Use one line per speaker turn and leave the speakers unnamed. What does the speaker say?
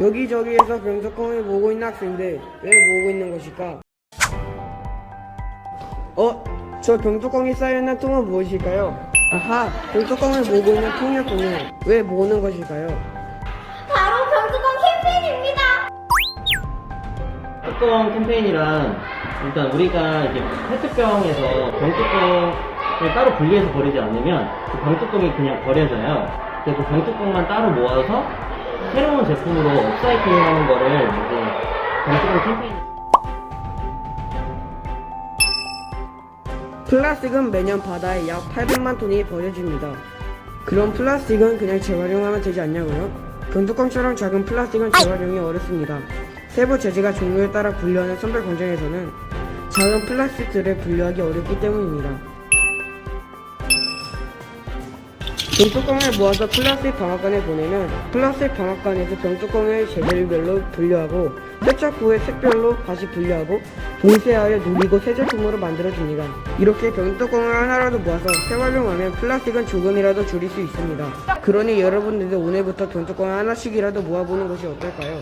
여기저기에서 병뚜껑을 모으고 있는 학생들 왜 모으고 있는 것일까? 어? 저 병뚜껑이 쌓여있는 통은 무엇일까요? 아하! 병뚜껑을 모으고 있는 통이었군요. 왜 모으는 것일까요?
바로 병뚜껑 캠페인입니다.
뚜껑 캠페인이란 일단 우리가 이제 페트병에서 병뚜껑을 따로 분리해서 버리지 않으면 그 병뚜껑이 그냥 버려져요. 그래서 그 병뚜껑만 따로 모아서 새로운 제품으로 업사이클링하는 거를 이제 병뚜껑 캠페인.
플라스틱은 매년 바다에 약 800만 톤이 버려집니다. 그럼 플라스틱은 그냥 재활용하면 되지 않냐고요? 병뚜껑처럼 작은 플라스틱은 재활용이 어렵습니다. 세부 재질과 종류에 따라 분류하는 선별 공장에서는 작은 플라스틱들을 분류하기 어렵기 때문입니다. 병뚜껑을 모아서 플라스틱 방앗간에 보내면 플라스틱 방앗간에서 병뚜껑을 재질별로 분류하고 세척 후에 색별로 다시 분류하고 봉쇄하여 누리고 새 제품으로 만들어줍니다. 이렇게 병뚜껑을 하나라도 모아서 재활용하면 플라스틱은 조금이라도 줄일 수 있습니다. 그러니 여러분들도 오늘부터 병뚜껑 하나씩이라도 모아보는 것이 어떨까요?